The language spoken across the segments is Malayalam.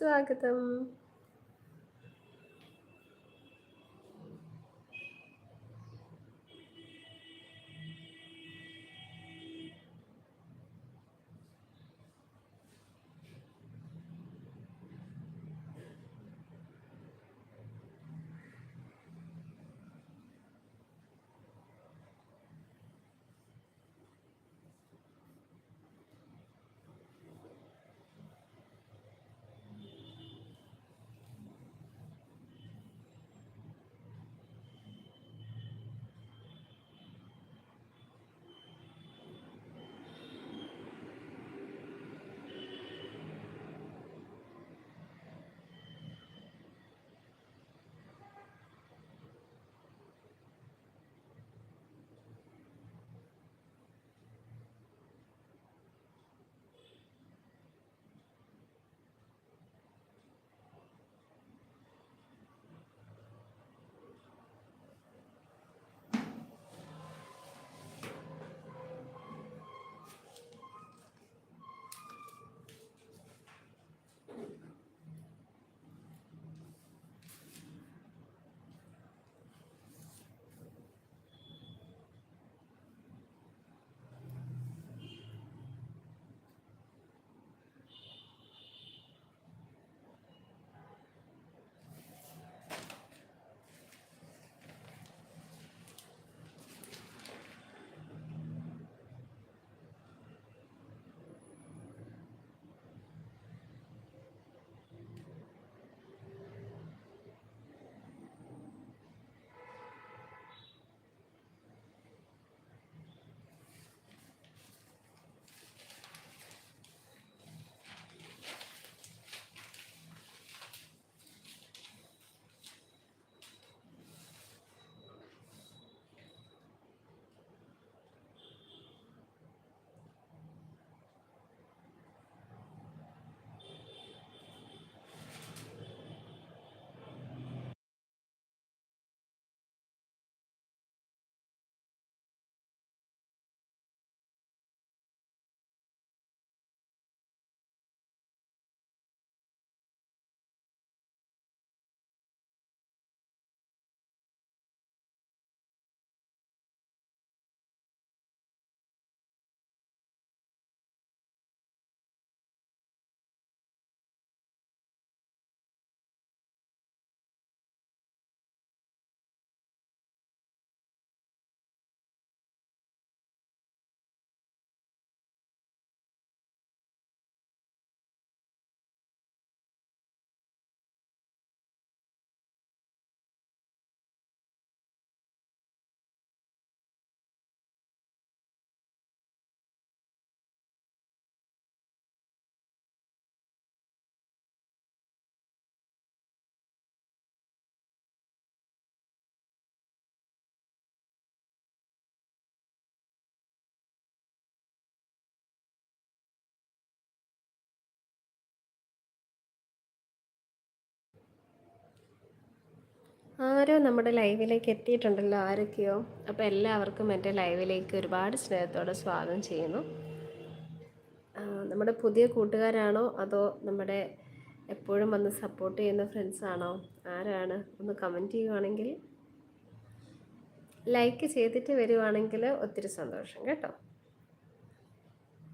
സ്വാഗതം ആരോ നമ്മുടെ ലൈവിലേക്ക് എത്തിയിട്ടുണ്ടല്ലോ ആരൊക്കെയോ. അപ്പോൾ എല്ലാവർക്കും എന്റെ ലൈവിലേക്ക് ഒരുപാട് സ്നേഹത്തോടെ സ്വാഗതം ചെയ്യുന്നു. നമ്മുടെ പുതിയ കൂട്ടുകാരാണോ അതോ നമ്മുടെ എപ്പോഴും വന്ന് സപ്പോർട്ട് ചെയ്യുന്ന ഫ്രണ്ട്സാണോ ആരാണ്? ഒന്ന് കമന്റ് ചെയ്യുവാണെങ്കിൽ ലൈക്ക് ചെയ്തിട്ട് വരുവാണെങ്കിൽ ഒത്തിരി സന്തോഷം കേട്ടോ.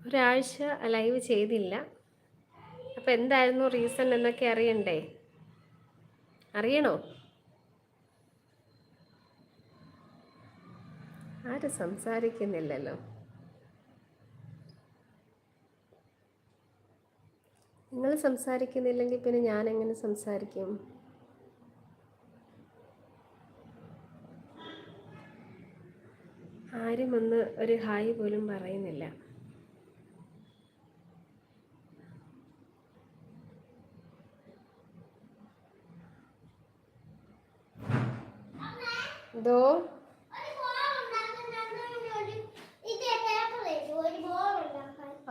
ഒരാഴ്ച ലൈവ് ചെയ്തില്ല. അപ്പോൾ എന്തായിരുന്നു റീസൺ എന്നൊക്കെ അറിയണ്ടേ? അറിയണോ? ആരും സംസാരിക്കുന്നില്ലല്ലോ. നിങ്ങൾ സംസാരിക്കുന്നില്ലെങ്കിൽ പിന്നെ ഞാൻ എങ്ങനെ സംസാരിക്കും? ആരും ഒന്ന് ഒരു ഹായ് പോലും പറയുന്നില്ല. എന്തോ?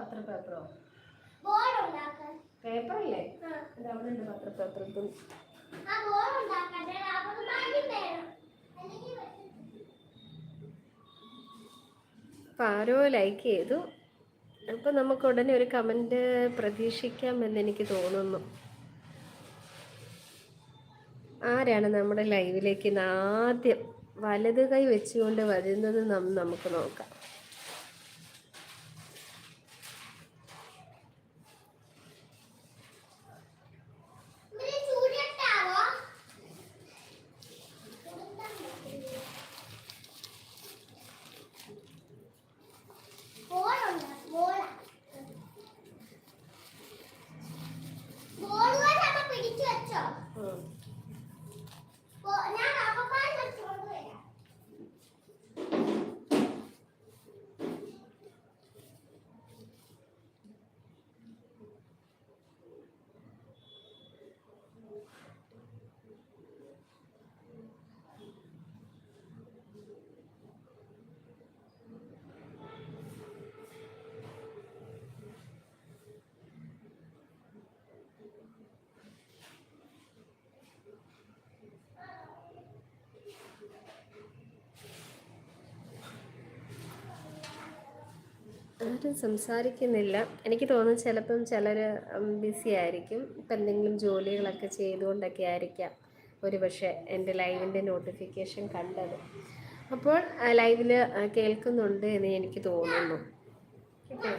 പത്ര പേപ്പറോ? പേപ്പറല്ലേ? അവിടെ ഉണ്ട് പത്ര പേപ്പർ അപ്പം ആരോ ലൈക്ക് ചെയ്തു. അപ്പം നമുക്ക് ഉടനെ ഒരു പ്രതീക്ഷിക്കാം എന്ന് എനിക്ക് തോന്നുന്നു. ആരാണ് നമ്മുടെ ലൈവിലേക്ക് ഇന്ന് ആദ്യം വലത് കൈ വെച്ചുകൊണ്ട് വരുന്നത് നമുക്ക് നോക്കാം. ആരും സംസാരിക്കുന്നില്ല. എനിക്ക് തോന്നുന്നു ചിലപ്പം ചിലർ ബിസി ആയിരിക്കും. ഇപ്പം എന്തെങ്കിലും ജോലികളൊക്കെ ചെയ്തുകൊണ്ടൊക്കെ ആയിരിക്കാം. ഒരു പക്ഷേ എന്റെ ലൈവിന്റെ നോട്ടിഫിക്കേഷൻ കണ്ടത്. അപ്പോൾ ലൈവിൽ കേൾക്കുന്നുണ്ട് എന്ന് എനിക്ക് തോന്നുന്നു. ഓക്കെ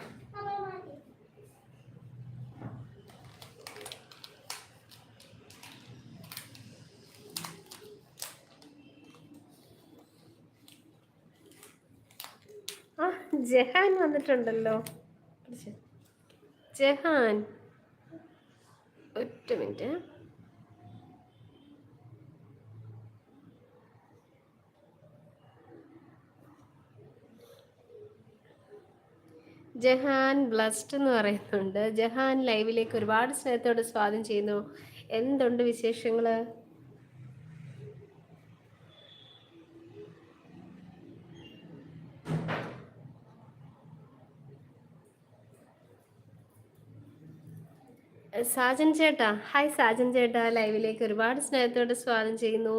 ആ ജഹാൻ വന്നിട്ടുണ്ടല്ലോ. ജഹാൻ. ഒറ്റ മിനിറ്റ്. ജഹാൻ ബ്ലസ്ഡ് എന്ന് പറയുന്നുണ്ട്. ജഹാൻ ലൈവിലേക്ക് ഒരുപാട് സ്നേഹത്തോട് സ്വാദം ചെയ്യുന്നു. എന്തുണ്ട് വിശേഷങ്ങൾ സാജൻ ചേട്ടാ. ഹായ് സാജൻ ചേട്ടാ. ലൈവിലേക്ക് ഒരുപാട് സ്നേഹത്തോടെ സ്വാഗതം ചെയ്യുന്നു.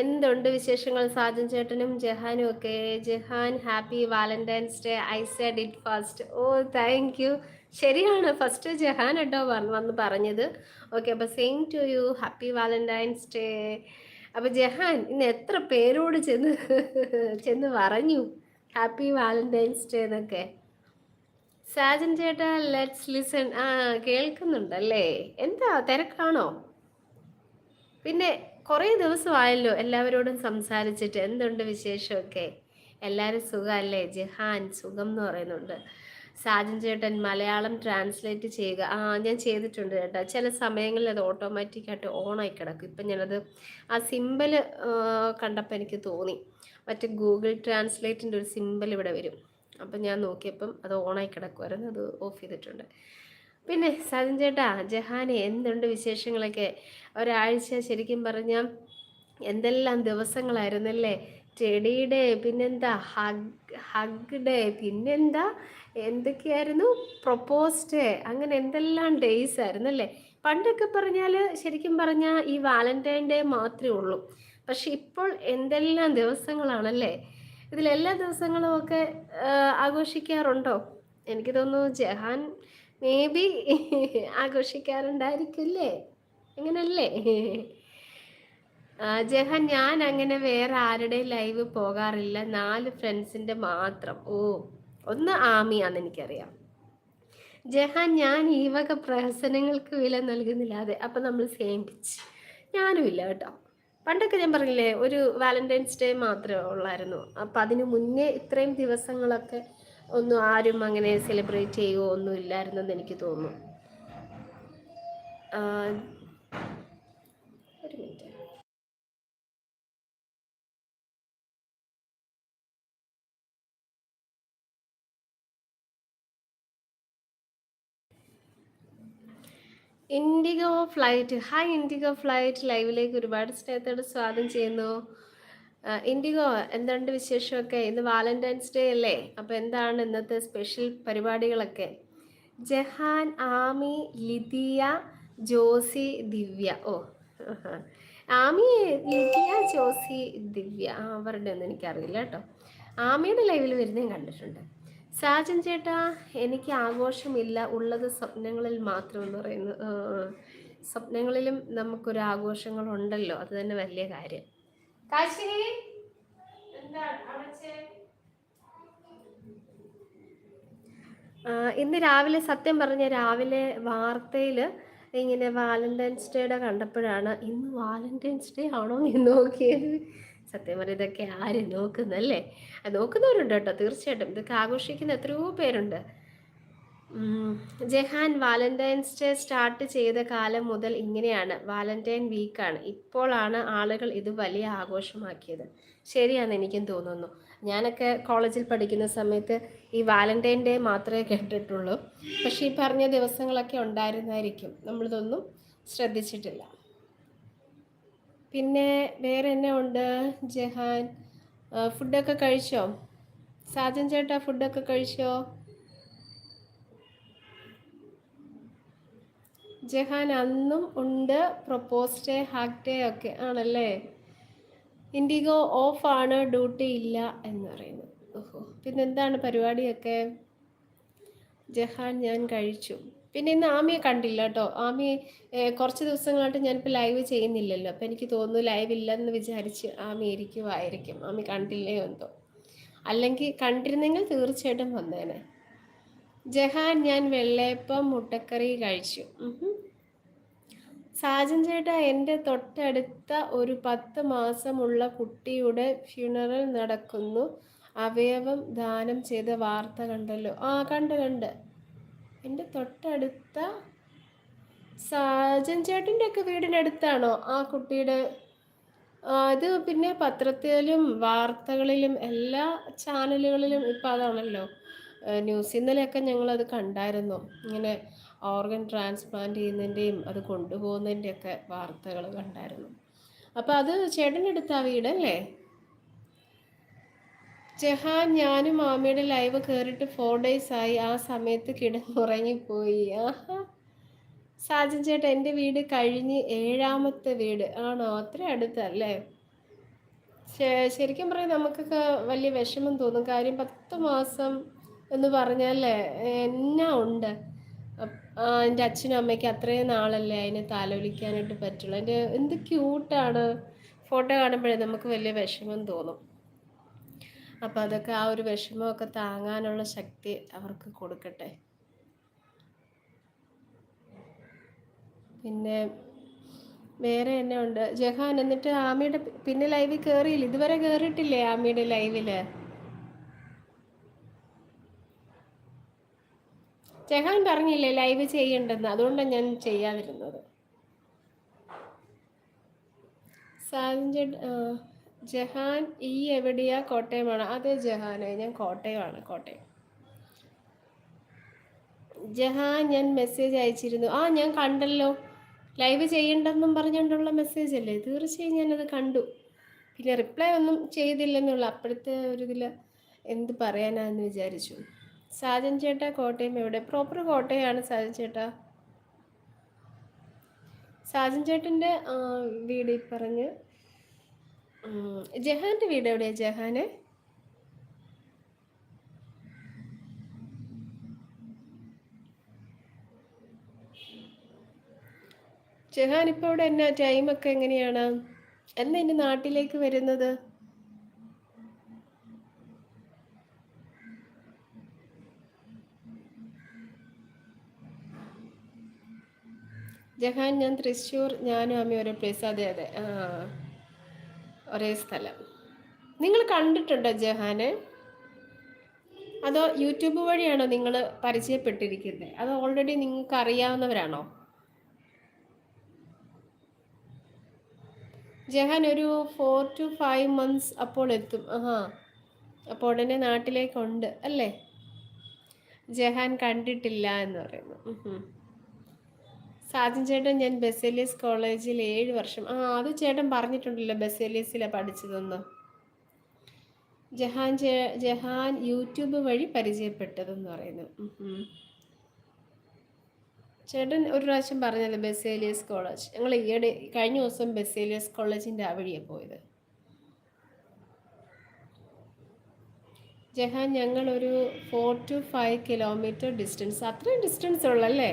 എന്തുണ്ട് വിശേഷങ്ങൾ സാജൻ ചേട്ടനും ജഹാനും ഒക്കെ? Jahan happy Valentine's Day. I said it first oh thank you ശരിയാണ്. ഫസ്റ്റ് ജഹാൻ കേട്ടോ വന്ന് പറഞ്ഞത്. ഓക്കെ അപ്പോൾ same to you happy Valentine's Day. അപ്പോൾ ജഹാൻ ഇന്ന് എത്ര പേരോട് ചെന്ന് ചെന്ന് പറഞ്ഞു? ഹാപ്പി വാലന്റൈൻസ് ഡേ എന്നൊക്കെ. സാജൻ ചേട്ടാ ലെറ്റ്സ് ലിസൺ ആ കേൾക്കുന്നുണ്ടല്ലേ? എന്താ തിരക്കാണോ? പിന്നെ കുറേ ദിവസമായല്ലോ എല്ലാവരോടും സംസാരിച്ചിട്ട്. എന്തുണ്ട് വിശേഷമൊക്കെ? എല്ലാവരും സുഖമല്ലേ? ജഹാൻ സുഖം എന്ന് പറയുന്നുണ്ട്. സാജൻ ചേട്ടൻ മലയാളം ട്രാൻസ്ലേറ്റ് ചെയ്യുക. ആ ഞാൻ ചെയ്തിട്ടുണ്ട് ചേട്ടാ ചില സമയങ്ങളിൽ അത് ഓട്ടോമാറ്റിക്കായിട്ട് ഓണായി കിടക്കും. ഇപ്പം ഞാനത് ആ സിമ്പിൾ കണ്ടപ്പോൾ എനിക്ക് തോന്നി. മറ്റേ ഗൂഗിൾ ട്രാൻസ്ലേറ്റിന്റെ ഒരു സിമ്പിൾ ഇവിടെ വരും. അപ്പം ഞാൻ നോക്കിയപ്പം അത് ഓണായി കിടക്കുമായിരുന്നു അത് ഓഫ് ചെയ്തിട്ടുണ്ട്. പിന്നെ സജൻ ചേട്ടാ ജഹാനെ എന്തുണ്ട് വിശേഷങ്ങളൊക്കെ? ഒരാഴ്ച ശരിക്കും പറഞ്ഞാൽ എന്തെല്ലാം ദിവസങ്ങളായിരുന്നല്ലേ? ചെടിയുടെ പിന്നെന്താ? ഹഗ് ഹഗ് ഡേ പിന്നെന്താ? എന്തൊക്കെയായിരുന്നു? പ്രൊപ്പോസ് ഡേ അങ്ങനെ എന്തെല്ലാം ഡേയ്സ് ആയിരുന്നു അല്ലേ പണ്ടൊക്കെ പറഞ്ഞാൽ ശരിക്കും പറഞ്ഞാൽ ഈ വാലന്റൈൻ ഡേ മാത്രമേ ഉള്ളൂ. പക്ഷെ ഇപ്പോൾ എന്തെല്ലാം ദിവസങ്ങളാണല്ലേ? ഇതിലെല്ലാ ദിവസങ്ങളും ഒക്കെ ആഘോഷിക്കാറുണ്ടോ? എനിക്ക് തോന്നുന്നു ജഹാൻ മേ ബി ആഘോഷിക്കാറുണ്ടായിരിക്കില്ലേ? അങ്ങനല്ലേ ജഹാൻ ഞാൻ അങ്ങനെ വേറെ ആരുടെ ലൈവ് പോകാറില്ല. നാല് ഫ്രണ്ട്സിന്റെ മാത്രം. ഓ ഒന്ന് ആമിയാന്ന് എനിക്കറിയാം. ജഹാൻ ഞാൻ ഈ വക പ്രഹസനങ്ങൾക്ക് വില നൽകുന്നില്ല. അതെ അപ്പം നമ്മൾ സെയിം പിച്ച് ഞാനും ഇല്ല കേട്ടോ. പണ്ടൊക്കെ ഞാൻ പറഞ്ഞില്ലേ ഒരു വാലന്റൈൻസ് ഡേ മാത്രമേ ഉള്ളായിരുന്നു. അപ്പം അതിന് മുന്നേ ഇത്രയും ദിവസങ്ങളൊക്കെ ഒന്നും ആരും അങ്ങനെ സെലിബ്രേറ്റ് ചെയ്യുകയോ ഒന്നും ഇല്ലായിരുന്നെന്ന് എനിക്ക് തോന്നുന്നു. IndiGo flight. Hi IndiGo flight. ലൈവിലേക്ക് ഒരുപാട് സ്നേഹത്തോട് സ്വാഗതം ചെയ്യുന്നു. ഇൻഡിഗോ എന്തുണ്ട് വിശേഷമൊക്കെ? ഇന്ന് വാലന്റൈൻസ് ഡേ അല്ലേ? അപ്പോൾ എന്താണ് ഇന്നത്തെ സ്പെഷ്യൽ പരിപാടികളൊക്കെ? ജഹാൻ ആമി ലിതിയ ജോസി ദിവ്യ. ഓ ആമി ലിതിയ ജോസി ദിവ്യ. അവരുടെ ഒന്നും എനിക്കറിയില്ല കേട്ടോ. ആമിയുടെ ലൈവിൽ വരുന്നതും കണ്ടിട്ടുണ്ട്. സാജൻ ചേട്ടാ എനിക്ക് ആഘോഷമില്ല. ഉള്ളത് സ്വപ്നങ്ങളിൽ മാത്രം എന്ന് പറയുന്നു സ്വപ്നങ്ങളിലും നമുക്കൊരു ആഘോഷങ്ങളുണ്ടല്ലോ. അത് തന്നെ വലിയ കാര്യം. കാശിനി? ഇന്ന് രാവിലെ സത്യം പറഞ്ഞ രാവിലെ വാർത്തയിൽ ഇങ്ങനെ വാലന്റൈൻസ് ഡേയുടെ കണ്ടപ്പോഴാണ് ഇന്ന് വാലന്റൈൻസ് ഡേ ആണോ എന്ന് നോക്കിയത്. സത്യം പറഞ്ഞ ഇതൊക്കെ ആര് നോക്കുന്നല്ലേ നോക്കുന്നവരുണ്ട് കേട്ടോ തീർച്ചയായിട്ടും. ഇതൊക്കെ ആഘോഷിക്കുന്ന എത്രയോ പേരുണ്ട്. ജഹാൻ വാലന്റൈൻസ് ഡേ സ്റ്റാർട്ട് ചെയ്ത കാലം മുതൽ ഇങ്ങനെയാണ്. വാലന്റൈൻ വീക്കാണ്. ഇപ്പോഴാണ് ആളുകൾ ഇത് വലിയ ആഘോഷമാക്കിയത്. ശരിയാണെന്ന് എനിക്കും തോന്നുന്നു. ഞാനൊക്കെ കോളേജിൽ പഠിക്കുന്ന സമയത്ത് ഈ വാലന്റൈൻ ഡേ മാത്രമേ കേട്ടിട്ടുള്ളൂ. പക്ഷേ ഈ പറഞ്ഞ ദിവസങ്ങളൊക്കെ ഉണ്ടായിരുന്നായിരിക്കും. നമ്മളിതൊന്നും ശ്രദ്ധിച്ചിട്ടില്ല. പിന്നെ വേറെ എന്നെ ഉണ്ട്? ജഹാൻ. ഫുഡൊക്കെ കഴിച്ചോ? സാജൻ ചേട്ടാ ഫുഡൊക്കെ കഴിച്ചോ? ജഹാൻ അന്നും ഉണ്ട്. പ്രൊപ്പോസ് ഡേ ഹാക്ക് ഡേ ഒക്കെ ആണല്ലേ? ഇൻഡിഗോ ഓഫാണ് ഡ്യൂട്ടി ഇല്ല എന്ന് പറയുന്നു ഓഹോ. പിന്നെന്താണ് പരിപാടിയൊക്കെ? ജഹാൻ ഞാൻ കഴിച്ചു. പിന്നെ ഇന്ന് ആമിയെ കണ്ടില്ല കേട്ടോ. ആമി കുറച്ച് ദിവസങ്ങളായിട്ട് ഞാനിപ്പോൾ ലൈവ് ചെയ്യുന്നില്ലല്ലോ. അപ്പോൾ എനിക്ക് തോന്നുന്നു ലൈവ് ഇല്ലെന്ന് വിചാരിച്ച് ആമി ഇരിക്കുമായിരിക്കും ആമി കണ്ടില്ലേ എന്തോ. അല്ലെങ്കിൽ കണ്ടിരുന്നെങ്കിൽ തീർച്ചയായിട്ടും വന്നേനെ. ജഹാൻ ഞാൻ വെള്ളയപ്പം മുട്ടക്കറി കഴിച്ചു. സാജൻ ചേട്ടാ എന്റെ തൊട്ടടുത്ത ഒരു പത്ത് മാസമുള്ള കുട്ടിയുടെ ഫ്യൂണറൽ നടക്കുന്നു. അവയവം ദാനം ചെയ്ത വാർത്ത കണ്ടല്ലോ. ആ കണ്ട് കണ്ട്. എന്റെ തൊട്ടടുത്ത സാജൻ ചേട്ടന്റെ ഒക്കെ അടുത്താണോ ആ കുട്ടിയുടെ? അത് പിന്നെ പത്രത്തിലും വാർത്തകളിലും എല്ലാ ചാനലുകളിലും ഇപ്പം അതാണല്ലോ ന്യൂസ്. ഇന്നലെയൊക്കെ ഞങ്ങളത് കണ്ടായിരുന്നു. ഇങ്ങനെ ഓർഗൻ ട്രാൻസ്പ്ലാന്റ് ചെയ്യുന്നതിന്റെയും അത് കൊണ്ടുപോകുന്നതിന്റെയൊക്കെ വാർത്തകൾ കണ്ടായിരുന്നു. അപ്പോൾ അത് ചേട്ടന്റെ ചേട്ടനെടുത്ത വീടല്ലേ ജഹാൻ ഞാനും മാമിയുടെ ലൈവ് കയറിയിട്ട് ഫോർ ഡേയ്സ് ആയി. ആ സമയത്ത് കിടന്നുറങ്ങിപ്പോയി. ആഹാ. സാജൻ ചേട്ടൻ എന്റെ വീട് കഴിഞ്ഞ് ഏഴാമത്തെ വീട്. ആണോ? അത്ര അടുത്തല്ലേ ശരിക്കും പറയാം നമുക്കൊക്കെ വലിയ വിഷമം തോന്നും. കാര്യം പത്ത് മാസം എന്ന് പറഞ്ഞാലേ എന്നാ ഉണ്ട്? എന്റെ അച്ഛനും അമ്മയ്ക്ക് അത്രയും നാളല്ലേ അതിനെ താലോലിക്കാനായിട്ട് പറ്റുള്ളൂ. എന്റെ എന്ത് ക്യൂട്ടാണ് ഫോട്ടോ കാണുമ്പോഴേ നമുക്ക് വലിയ വിഷമം തോന്നും. അപ്പോൾ അതൊക്കെ ആ ഒരു വിഷമമൊക്കെ താങ്ങാനുള്ള ശക്തി അവർക്ക് കൊടുക്കട്ടെ. പിന്നെ വേറെ എന്നെ ഉണ്ട്. ജഹാൻ എന്നിട്ട് ആമിയുടെ പിന്നെ ലൈവിൽ കയറിയില്ല ഇതുവരെ കയറിയിട്ടില്ലേ ആമിയുടെ ലൈവിൽ ജഹാൻ പറഞ്ഞില്ലേ ലൈവ് ചെയ്യണ്ടെന്ന്? അതുകൊണ്ടാണ് ഞാൻ ചെയ്യാതിരുന്നത്. ജഹാൻ ഈ എവിടെയാ? കോട്ടയമാണ്? അതെ ജഹാനെ. ഞാൻ കോട്ടയമാണ് കോട്ടയം. ജഹാൻ ഞാൻ മെസ്സേജ് അയച്ചിരുന്നു. ആ ഞാൻ കണ്ടല്ലോ. ലൈവ് ചെയ്യണ്ടെന്നും പറഞ്ഞുകൊണ്ടുള്ള മെസ്സേജ് അല്ലേ? തീർച്ചയായും ഞാനത് കണ്ടു. പിന്നെ റിപ്ലൈ ഒന്നും ചെയ്തില്ലെന്നുള്ള. അപ്പോഴത്തെ ഒരു ഇതിൽ എന്ത് പറയാനാന്ന് വിചാരിച്ചു. സാജൻ ചേട്ടാ കോട്ടയം എവിടെ? പ്രോപ്പർ കോട്ടയമാണ് സാജൻ ചേട്ടാ. സാജൻ ചേട്ടന്റെ വീട് പറഞ്ഞ് ജഹാന്റെ വീട് എവിടെയാ ജഹാന്? ജഹാൻ ഇപ്പോൾ ഇവിടെ എന്നാ ടൈമൊക്കെ എങ്ങനെയാണ്? എന്നാ ഇനി നാട്ടിലേക്ക് വരുന്നത്? ജഹാൻ ഞാൻ തൃശ്ശൂർ ഞാനും അമ്മ ഒരു പ്ലേസ് അതെ അതെ. ആ. ഒരേ സ്ഥലം. നിങ്ങൾ കണ്ടിട്ടുണ്ടോ ജഹാന്? അതോ യൂട്യൂബ് വഴിയാണോ നിങ്ങൾ പരിചയപ്പെട്ടിരിക്കുന്നത് അത് ഓൾറെഡി നിങ്ങൾക്ക് അറിയാവുന്നവരാണോ ജഹാൻ ഒരു ഫോർ ടു ഫൈവ് മന്ത്സ് അപ്പോൾ എത്തും. ആഹാ. അപ്പോൾ ഉടനെ നാട്ടിലേക്കുണ്ട് അല്ലേ? ജഹാൻ കണ്ടിട്ടില്ല എന്ന് പറയുന്നു. സാജൻ ചേട്ടൻ ഞാൻ ബെസേലിയസ് കോളേജിൽ ഏഴ് വർഷം. ആ അത് ചേട്ടൻ പറഞ്ഞിട്ടുണ്ടല്ലോ ബെസേലിയസിലാണ് പഠിച്ചതെന്ന്. ജഹാൻ ജഹാൻ യൂട്യൂബ് വഴി പരിചയപ്പെട്ടതെന്ന് പറയുന്നു. ചേട്ടൻ ഒരു പ്രാവശ്യം പറഞ്ഞല്ലോ ബെസേലിയസ് കോളേജ്. ഞങ്ങൾ ഈയിടെ കഴിഞ്ഞ ദിവസം ബെസേലിയസ് കോളേജിന്റെ ആ വഴിയാണ് പോയത്. ജഹാൻ ഞങ്ങളൊരു four to five kilometre distance. അത്രയും ഡിസ്റ്റൻസ് ഉള്ളല്ലേ?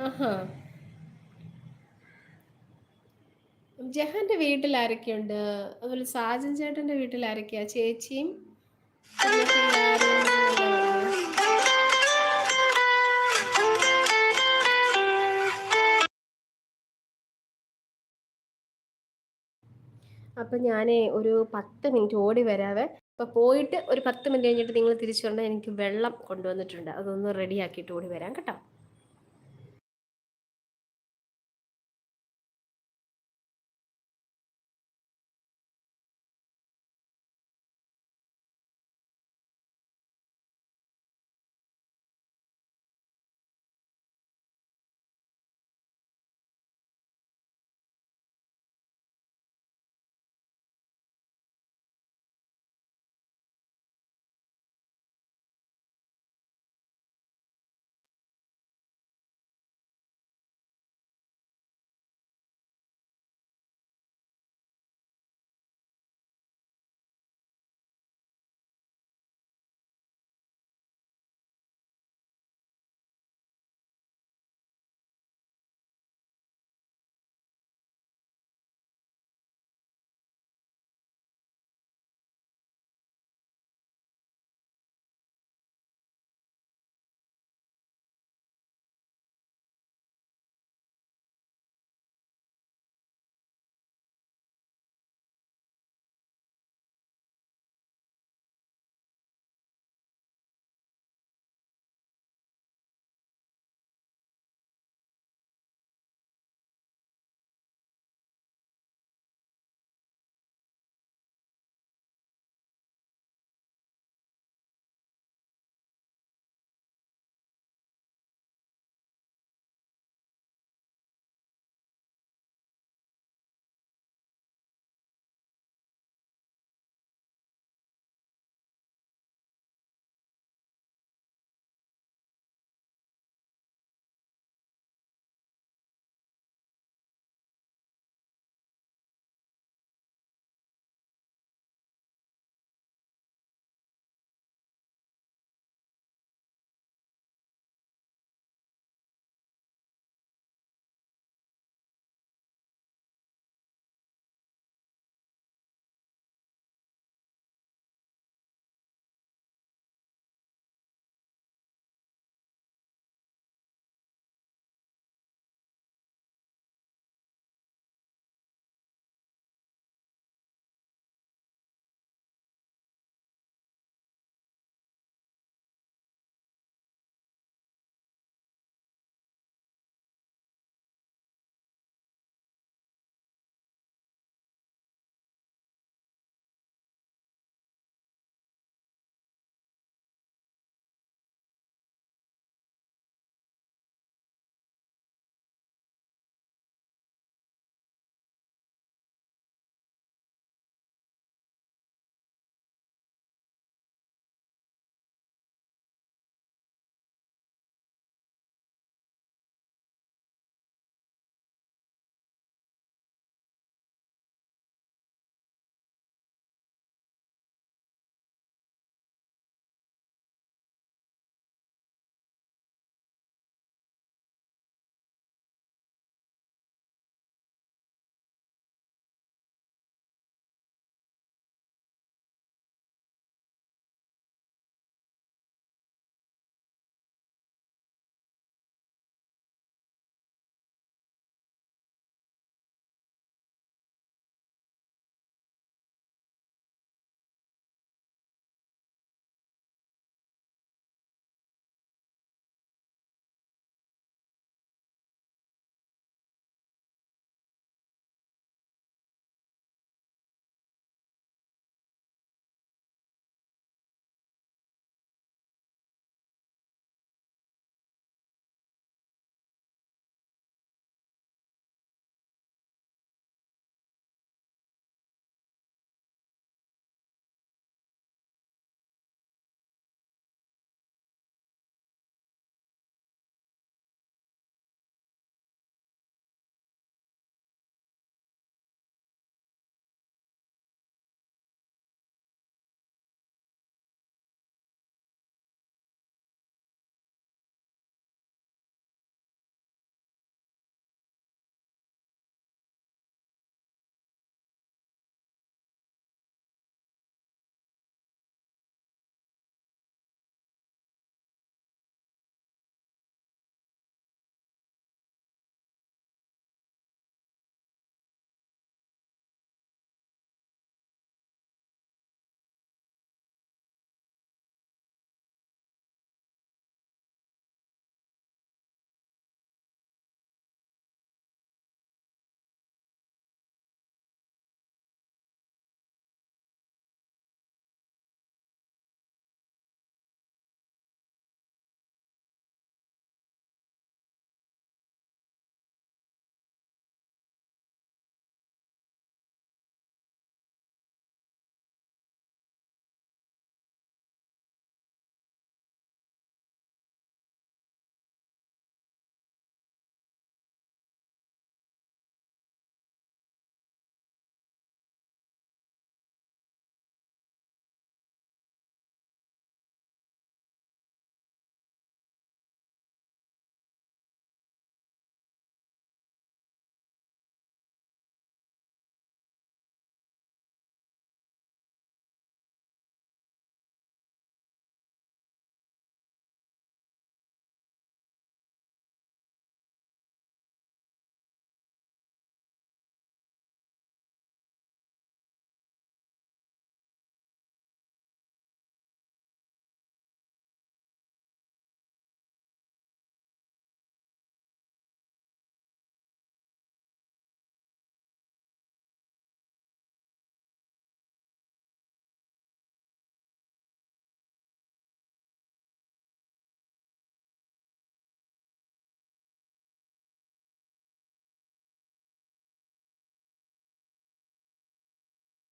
ആഹാ. ജഹാന്റെ വീട്ടിൽ ആരൊക്കെയുണ്ട് അതുപോലെ സാജൻ ചേട്ടന്റെ വീട്ടിൽ ആരൊക്കെയാ ചേച്ചിയും? അപ്പം ഞാനേ ഒരു പത്ത് മിനിറ്റ് ഓടി വരാവേ. അപ്പൊ പോയിട്ട് ഒരു പത്ത് മിനിറ്റ് കഴിഞ്ഞിട്ട് നിങ്ങൾ തിരിച്ചു വന്നാൽ എനിക്ക് വെള്ളം കൊണ്ടുവന്നിട്ടുണ്ട്. അതൊന്ന് റെഡിയാക്കിയിട്ട് ഓടി വരാം കേട്ടോ.